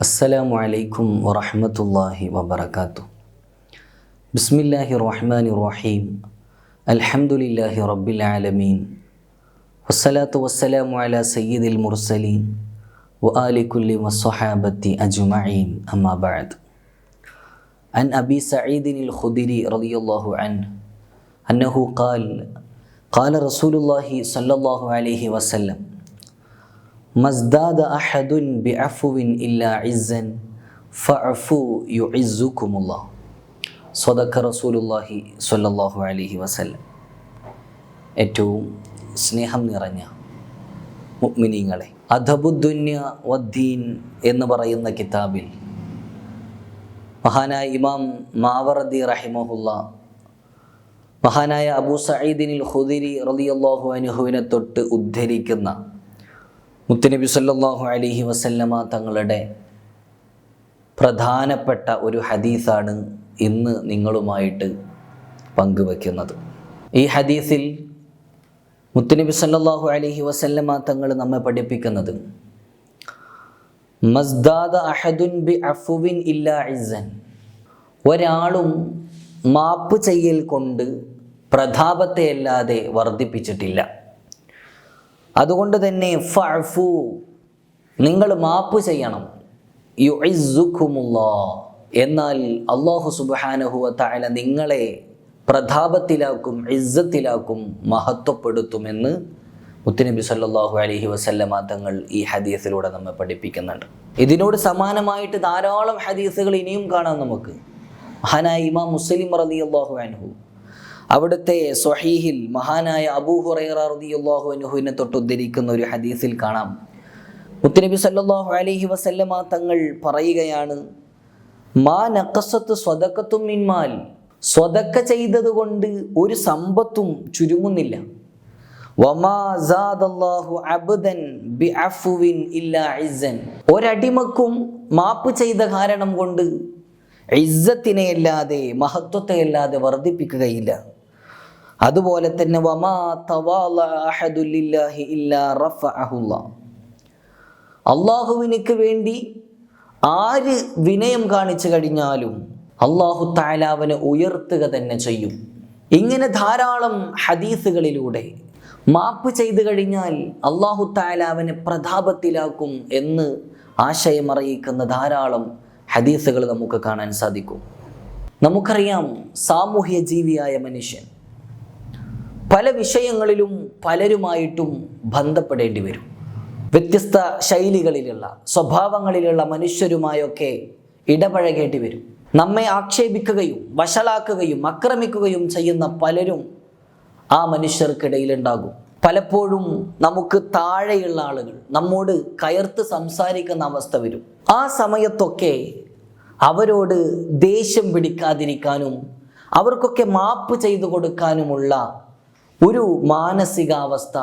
السلام عليكم ورحمة الله وبركاته. بسم الله الرحمن الرحيم. الحمد لله رب العالمين. والصلاة والسلام على سيد المرسلين وآل كل والصحابة أجمعين. أما بعد. عن أبي سعيد الخدري رضي الله عنه أنه قال قال رسول الله صلى الله عليه وسلم മസ്ദാദ അഹദുൻ B അഫുവിൻ ഇല്ലാ isn't ഫഅഫു U ഇസുക്കുമുള്ള സ്വതക്ക റസൂലുല്ലാഹി സ്വല്ലല്ലാഹു അലൈഹി വസല്ല. ഏറ്റവും സ്നേഹം നിറഞ്ഞ മുഗ്മിനീങ്ങളെ അധബുദ്ദുന്യ വദ്ദീൻ എന്ന് പറയുന്ന കിതാബിൽ മഹാനായ ഇമാം മാവറദി റഹിമഹുല്ല മഹാനായ അബൂ സഈദിനിൽ ഖുദിരി റളിയല്ലാഹു അൻഹുവിനെ തൊട്ട് ഉദ്ധരിക്കുന്ന മുത്തുനബി സല്ലാഹു അലൈഹി വസല്ലമ തങ്ങളുടെ പ്രധാനപ്പെട്ട ഒരു ഹദീസാണ് ഇന്ന് നിങ്ങളുമായിട്ട് പങ്കുവയ്ക്കുന്നത് ഈ ഹദീസിൽ മുത്തനബി സല്ലാഹു അലൈഹി വസല്ലമ തങ്ങൾ നമ്മെ പഠിപ്പിക്കുന്നത് മസ്ദാദ അഹദുൻ ബി അഫുവിൻ ഇല്ലാ ഇസൻ ഒരാളും മാപ്പ് ചെയ്യൽ കൊണ്ട് പ്രതാപത്തെ അല്ലാതെ വർദ്ധിപ്പിച്ചിട്ടില്ല. അതുകൊണ്ട് തന്നെ ഫഫു നിങ്ങൾ മാപ്പ് ചെയ്യണം. യു യുഇസ്സുക്കുമുല്ലാ എന്നാൽ അള്ളാഹു സുബ്ഹാനഹു തആല നിങ്ങളെ പ്രതാപത്തിലാക്കും ഇസ്സത്തിലാക്കും മഹത്വപ്പെടുത്തുമെന്ന് മുത്തുനബി സല്ലാഹു അലഹി വസല്ലമ തങ്ങൾ ഈ ഹദീസിലൂടെ നമ്മെ പഠിപ്പിക്കുന്നുണ്ട്. ഇതിനോട് സമാനമായിട്ട് ധാരാളം ഹദീസുകൾ ഇനിയും കാണാം നമുക്ക്. മഹാനായ ഇമാം മുസ്ലിം റലി അള്ളാഹു അൻഹു അവിടുത്തെ സ്വഹീഹിൽ മഹാനായ അബൂ ഹുറൈറ റളിയല്ലാഹു അൻഹുവിനെ തൊട്ട് ഉദ്ധരിക്കുന്ന ഒരു ഹദീസിൽ കാണാം. മുത്തനബി സല്ലാഹു അലഹി വസല്ലമ തങ്ങൾ പറയുകയാണ് മാ നക്കസത്ത് സ്വതക്കത്തും മിന്മാൽ സ്വതക്ക ചെയ്തത് കൊണ്ട് ഒരു സമ്പത്തും ചുരുങ്ങുന്നില്ല. ഒരടിമക്കും മാപ്പ് ചെയ്ത കാരണം കൊണ്ട് ഇസ്സത്തിനെ മഹത്വത്തെയല്ലാതെ വർദ്ധിപ്പിക്കുകയില്ല. അതുപോലെ തന്നെ വമാ ഇല്ലാ അള്ളാഹുവിനക്ക് വേണ്ടി ആര് വിനയം കാണിച്ചു കഴിഞ്ഞാലും അള്ളാഹു താലാവിനെ ഉയർത്തുക തന്നെ ചെയ്യും. ഇങ്ങനെ ധാരാളം ഹദീസുകളിലൂടെ മാപ്പ് ചെയ്തു കഴിഞ്ഞാൽ അള്ളാഹു താലാവിനെ പ്രതാപത്തിലാക്കും എന്ന് ആശയമറിയിക്കുന്ന ധാരാളം ഹദീസുകൾ നമുക്ക് കാണാൻ സാധിക്കും. നമുക്കറിയാം സാമൂഹ്യ ജീവിയായ മനുഷ്യൻ പല വിഷയങ്ങളിലും പലരുമായിട്ടും ബന്ധപ്പെടേണ്ടി വരും. വ്യത്യസ്ത ശൈലികളിലുള്ള സ്വഭാവങ്ങളിലുള്ള മനുഷ്യരുമായൊക്കെ ഇടപഴകേണ്ടി വരും. നമ്മെ ആക്ഷേപിക്കുകയും വഷളാക്കുകയും ആക്രമിക്കുകയും ചെയ്യുന്ന പലരും ആ മനുഷ്യർക്കിടയിലുണ്ടാകും. പലപ്പോഴും നമുക്ക് താഴെയുള്ള ആളുകൾ നമ്മോട് കയർത്ത് സംസാരിക്കുന്ന അവസ്ഥ വരും. ആ സമയത്തൊക്കെ അവരോട് ദേഷ്യം പിടിക്കാതിരിക്കാനും അവർക്കൊക്കെ മാപ്പ് ചെയ്തു കൊടുക്കാനുമുള്ള ഒരു മാനസികാവസ്ഥ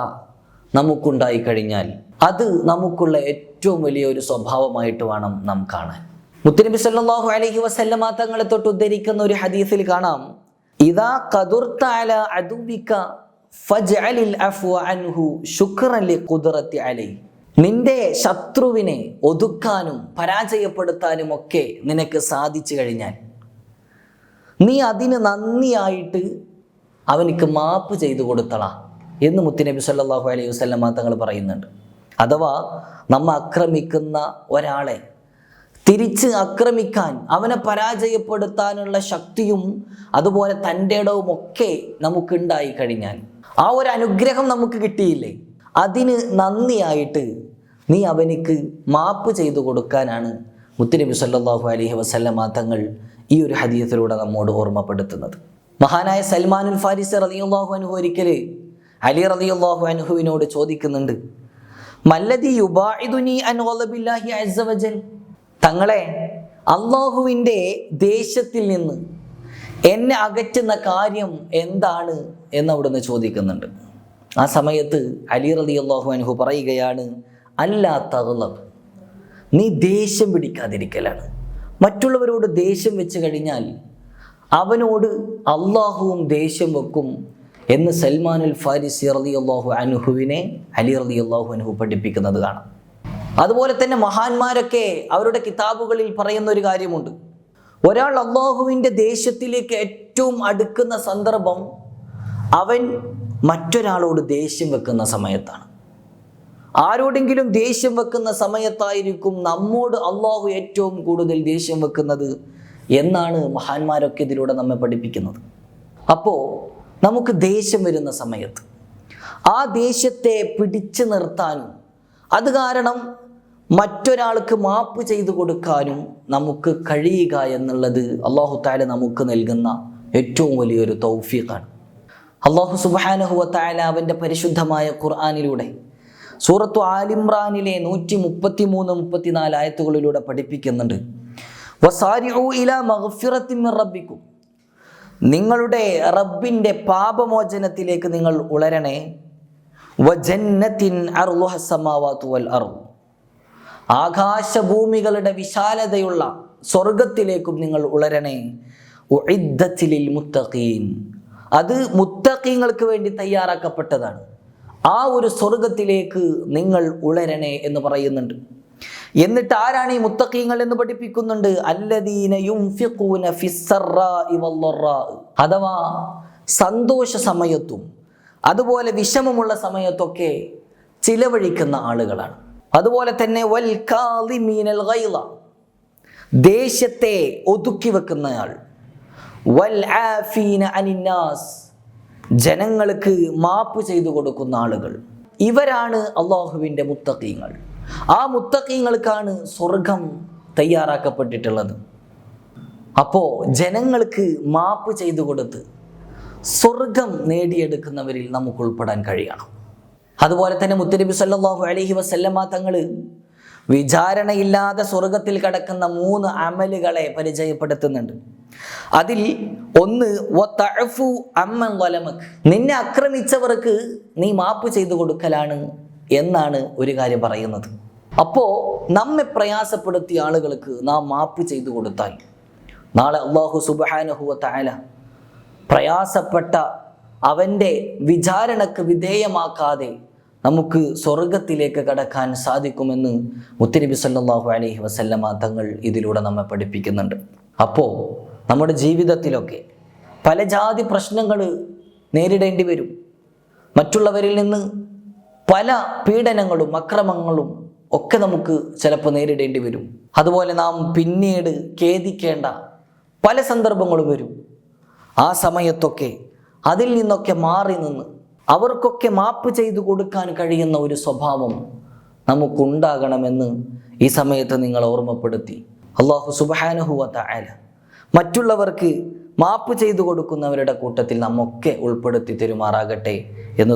നമുക്കുണ്ടായി കഴിഞ്ഞാൽ അത് നമുക്കുള്ള ഏറ്റവും വലിയ ഒരു സ്വഭാവമായിട്ട് വേണം നാം കാണാൻ. മുത്തനബി സല്ലാഹു അലഹി വസല്ലമ തങ്ങളെ തൊട്ട് ഉദ്ധരിക്കുന്ന ഒരു ഹദീസിൽ കാണാം. ഇതാ കതുർത്താല അതുബിക്ക നിന്റെ ശത്രുവിനെ ഒതുക്കാനും പരാജയപ്പെടുത്താനും ഒക്കെ നിനക്ക് സാധിച്ചു കഴിഞ്ഞാൽ നീ അതിന് നന്ദിയായിട്ട് അവനിക്ക് മാപ്പ് ചെയ്തു കൊടുത്തളാ എന്ന് മുത്തുനബി സല്ലാഹു അലൈഹി വസല്ലമ തങ്ങൾ പറയുന്നുണ്ട്. അഥവാ നമ്മ ആക്രമിക്കുന്ന ഒരാളെ തിരിച്ച് ആക്രമിക്കാൻ അവനെ പരാജയപ്പെടുത്താനുള്ള ശക്തിയും അതുപോലെ തന്റെ ഇടവും ഒക്കെ നമുക്കുണ്ടായി കഴിഞ്ഞാൽ ആ ഒരു അനുഗ്രഹം നമുക്ക് കിട്ടിയില്ലേ? അതിന് നന്ദിയായിട്ട് നീ അവനിക്ക് മാപ്പ് ചെയ്തു കൊടുക്കാനാണ് മുത്തുനബി സല്ലാഹു അലഹി വസല്ലമ തങ്ങൾ ഈ ഒരു ഹദീയത്തിലൂടെ നമ്മോട് ഓർമ്മപ്പെടുത്തുന്നത്. മഹാനായ സൽമാനുൽ ഫാരിസ് റളിയല്ലാഹു അനുഹു ഒരിക്കൽ അലി റളിയല്ലാഹു അനുഹുവിനോട് ചോദിക്കുന്നുണ്ട് മല്ലദി യുബാഇദുനി അൻ അസ്സ തങ്ങളെ അള്ളാഹുവിന്റെ ദേശത്തിൽ നിന്ന് എന്നെ അകറ്റുന്ന കാര്യം എന്താണ്? എന്ന് അവിടുന്ന് ചോദിക്കുന്നുണ്ട്. ആ സമയത്ത് അലി റലി അള്ളാഹു അനുഹു പറയുകയാണ് അല്ലാ തകലബ് നീ ദേഷ്യം പിടിക്കാതിരിക്കലാണ്. മറ്റുള്ളവരോട് ദേഷ്യം വെച്ച് കഴിഞ്ഞാൽ അവനോട് അള്ളാഹുവും ദേഷ്യം വെക്കും എന്ന് സൽമാൻ അൽ ഫാരിസി റലി അള്ളാഹു അനുഹുവിനെ അലി റലി അള്ളാഹു അനുഹു പഠിപ്പിക്കുന്നത് കാണാം. അതുപോലെ തന്നെ മഹാന്മാരൊക്കെ അവരുടെ കിതാബുകളിൽ പറയുന്ന ഒരു കാര്യമുണ്ട്. ഒരാൾ അള്ളാഹുവിന്റെ ദേഷ്യത്തിലേക്ക് ഏറ്റവും അടുക്കുന്ന സന്ദർഭം അവൻ മറ്റൊരാളോട് ദേഷ്യം വെക്കുന്ന സമയത്താണ്. ആരോടെങ്കിലും ദേഷ്യം വെക്കുന്ന സമയത്തായിരിക്കും നമ്മോട് അള്ളാഹു ഏറ്റവും കൂടുതൽ ദേഷ്യം വെക്കുന്നത്. എന്നാണ് മഹാന്മാരൊക്കെ ഇതിലൂടെ നമ്മെ പഠിപ്പിക്കുന്നത്. അപ്പോൾ നമുക്ക് ദേഷ്യം വരുന്ന സമയത്ത് ആ ദേഷ്യത്തെ പിടിച്ചു നിർത്താനും അത് കാരണം മറ്റൊരാൾക്ക് മാപ്പ് ചെയ്തു കൊടുക്കാനും നമുക്ക് കഴിയുക എന്നുള്ളത് അള്ളാഹു താല നമുക്ക് നൽകുന്ന ഏറ്റവും വലിയൊരു തൗഫീഖാണ്. അള്ളാഹു സുബാനഹുവ താല അവന്റെ പരിശുദ്ധമായ ഖുർആാനിലൂടെ സൂറത്തു ആലിമ്രാനിലെ നൂറ്റി മുപ്പത്തി മൂന്ന് മുപ്പത്തിനാല് ആയത്തുകളിലൂടെ പഠിപ്പിക്കുന്നുണ്ട്. വസാരിഉ റബ്ബിക്കും. നിങ്ങളുടെ റബ്ബിന്റെ പാപമോചനത്തിലേക്ക് നിങ്ങൾ ഉളരണേ. വജന്നത്തിൻ അർളുഹ അറു ആകാശഭൂമികളുടെ വിശാലതയുള്ള സ്വർഗത്തിലേക്കും നിങ്ങൾ ഉളരണേ. ഉഇദ്ദത്തിലിൽ മുത്തഖീൻ. അത് മുത്തഖീങ്ങൾക്ക് വേണ്ടി തയ്യാറാക്കപ്പെട്ടതാണ്. ആ ഒരു സ്വർഗത്തിലേക്ക് നിങ്ങൾ ഉളരണേ എന്ന് പറയുന്നുണ്ട്. എന്നിട്ട് ആരാണ് ഈ മുത്തക്കീങ്ങൾ എന്ന് പഠിപ്പിക്കുന്നുണ്ട്? അല്ലദീനയും അഥവാ സന്തോഷ സമയത്തും അതുപോലെ വിഷമമുള്ള സമയത്തൊക്കെ ചിലവഴിക്കുന്ന ആളുകളാണ്. അതുപോലെ തന്നെ വൽ ഗൈള ദേഷ്യത്തെ ഒതുക്കി വെക്കുന്നയാൾ. വൽ ആഫീന അനിന്നാസ് ജനങ്ങൾക്ക് മാപ്പ് ചെയ്തു കൊടുക്കുന്ന ആളുകൾ. ഇവരാണ് അള്ളാഹുവിന്റെ മുത്തക്കീങ്ങൾ ആ മുത്തക്കീങ്ങൾക്കാണ് സ്വർഗം തയ്യാറാക്കപ്പെട്ടിട്ടുള്ളത്. അപ്പോൾ ജനങ്ങൾക്ക് മാപ്പ് ചെയ്തു കൊടുത്ത് സ്വർഗം നേടിയെടുക്കുന്നവരിൽ നമുക്ക് ഉൾപ്പെടാൻ കഴിയണം. അതുപോലെ തന്നെ മുത്തനബി സല്ലാഹു അലഹി വസല്ലമ്മ തങ്ങൾ വിചാരണയില്ലാതെ സ്വർഗത്തിൽ കടക്കുന്ന മൂന്ന് അമലുകളെ പരിചയപ്പെടുത്തുന്നുണ്ട്. അതിൽ ഒന്ന് അമ്മൻ നിന്നെ ആക്രമിച്ചവർക്ക് നീ മാപ്പ് ചെയ്തു കൊടുക്കലാണ് എന്നാണ് ഒരു കാര്യം പറയുന്നത്. അപ്പോൾ നമ്മെ പ്രയാസപ്പെടുത്തിയ ആളുകൾക്ക് നാം മാപ്പ് ചെയ്തു കൊടുത്താൽ നാളെ അള്ളാഹു സുബാനഹുവ താല പ്രയാസപ്പെട്ട അവന്റെ വിചാരണക്ക് വിധേയമാക്കാതെ നമുക്ക് സ്വർഗത്തിലേക്ക് കടക്കാൻ സാധിക്കുമെന്ന് മുത്തനബി സല്ലാഹു അലഹി വസല്ലമ തങ്ങൾ ഇതിലൂടെ നമ്മെ പഠിപ്പിക്കുന്നുണ്ട്. അപ്പോൾ നമ്മുടെ ജീവിതത്തിലൊക്കെ പല ജാതി പ്രശ്നങ്ങൾ നേരിടേണ്ടി വരും. മറ്റുള്ളവരിൽ നിന്ന് പല പീഡനങ്ങളും അക്രമങ്ങളും ഒക്കെ നമുക്ക് ചിലപ്പോൾ നേരിടേണ്ടി വരും. അതുപോലെ നാം പിന്നീട് ഖേദിക്കേണ്ട പല സന്ദർഭങ്ങളും വരും. ആ സമയത്തൊക്കെ അതിൽ നിന്നൊക്കെ മാറി നിന്ന് അവർക്കൊക്കെ മാപ്പ് ചെയ്തു കൊടുക്കാൻ കഴിയുന്ന ഒരു സ്വഭാവം നമുക്കുണ്ടാകണമെന്ന് ഈ സമയത്ത് നിങ്ങൾ ഓർമ്മപ്പെടുത്തി. അള്ളാഹു സുബാനുഹുവ തായാല മറ്റുള്ളവർക്ക് മാപ്പ് ചെയ്തു കൊടുക്കുന്നവരുടെ കൂട്ടത്തിൽ നമ്മൊക്കെ ഉൾപ്പെടുത്തി തെരുമാറാകട്ടെ എന്ന്